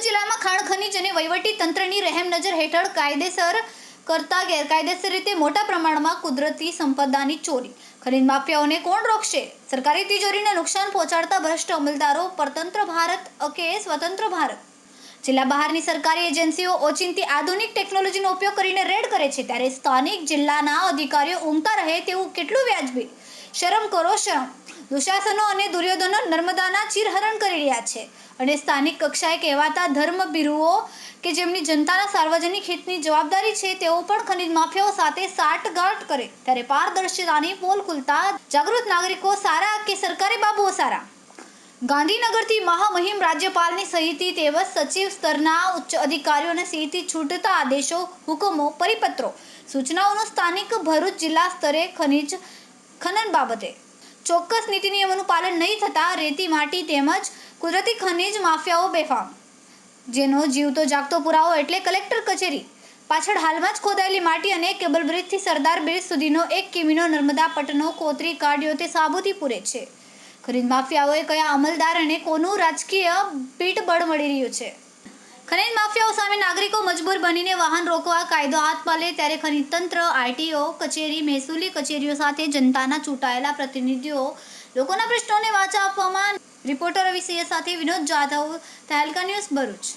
ભરૂચ જિલ્લામાં ખાણ, ખનીજ અને વહીવટી તંત્રની રહેમ નજર હેઠળ કાયદેસર કરતા ગેરકાયદેસર રીતે મોટા પ્રમાણમાં કુદરતી સંપદાની ચોરી. ખનીજ માફિયાઓને કોણ રોકશે? સરકારી તિજોરીને નુકસાન પહોંચાડતા ભ્રષ્ટ અમલદારો પરતંત્ર ભારત અકે સ્વતંત્ર ભારત. જિલ્લા બહારની સરકારી એજન્સીઓ ઓચિંતી આધુનિક ટેકનોલોજીનો ઉપયોગ કરીને રેડ કરે છે ત્યારે સ્થાનિક જિલ્લાના અધિકારીઓ ઊંઘતા રહે તેવું કેટલું વ્યાજબી? શરમ કરો, શરમ. દુશાસનો અને દુર્યોધનો નર્મદાના ચીરહરણ કરી રહ્યા છે. અને સ્થાનિક કક્ષાએ કહેવાતા ધર્મભીરુઓ કે જેમની જનતાના સાર્વજનિક હિતની જવાબદારી છે, તેઓ પણ ખનિજ માફિયાઓ સાથે સાટગાંઠ કરે. ત્યારે પારદર્શિતાની પોલ ખુલતા જાગૃત નાગરિકો સારા કે સરકારી બાબુઓ સારા? ગાંધીનગરથી મહામહિમ રાજ્યપાલની સહિતી તેમજ સચિવ સ્તરના ઉચ્ચ અધિકારીઓને સહિતી છૂટતા આદેશો, હુકમો, પરિપત્રો, સૂચનાઓનું સ્થાનિક ભરૂચ જિલ્લા સ્તરે ખનિજ ખનન બાબતે ચોક્કસ નીતિ નિયમોનું પાલન નહીં થતાં રેતી, માટી તેમજ કુદરતી ખનિજ માફિયાઓ બેફામ. જેનો જીવતો જાગતો પુરાવો એટલે કલેક્ટર કચેરી. પાછળ હાલમાં જ ખોદાયેલી માટી અને કેબલ બ્રિજથી સરદાર બ્રિજ સુધીનો એક કિમીનો નર્મદા પટનો કોતરી કાઢ્યો તે સાબુતી પૂરે છે. ખરીદ માફિયાઓએ કયા અમલદાર અને કોનું રાજકીય પીઠબળ મળી રહ્યું છે? ખનીજ માફિયાઓ સામે નાગરિકો મજબૂર બનીને વાહન રોકવા કાયદો હાથ પાલે ત્યારે ખનીજ તંત્ર, આરટીઓ, કચેરી, મહેસૂલી કચેરીઓ સાથે જનતાના ચૂંટાયેલા પ્રતિનિધિઓ લોકોના પ્રશ્નોને વાચા આપવામાં રિપોર્ટર રવિ સાથે વિનોદ જાધવ, તહેલકા ન્યૂઝ ભરૂચ.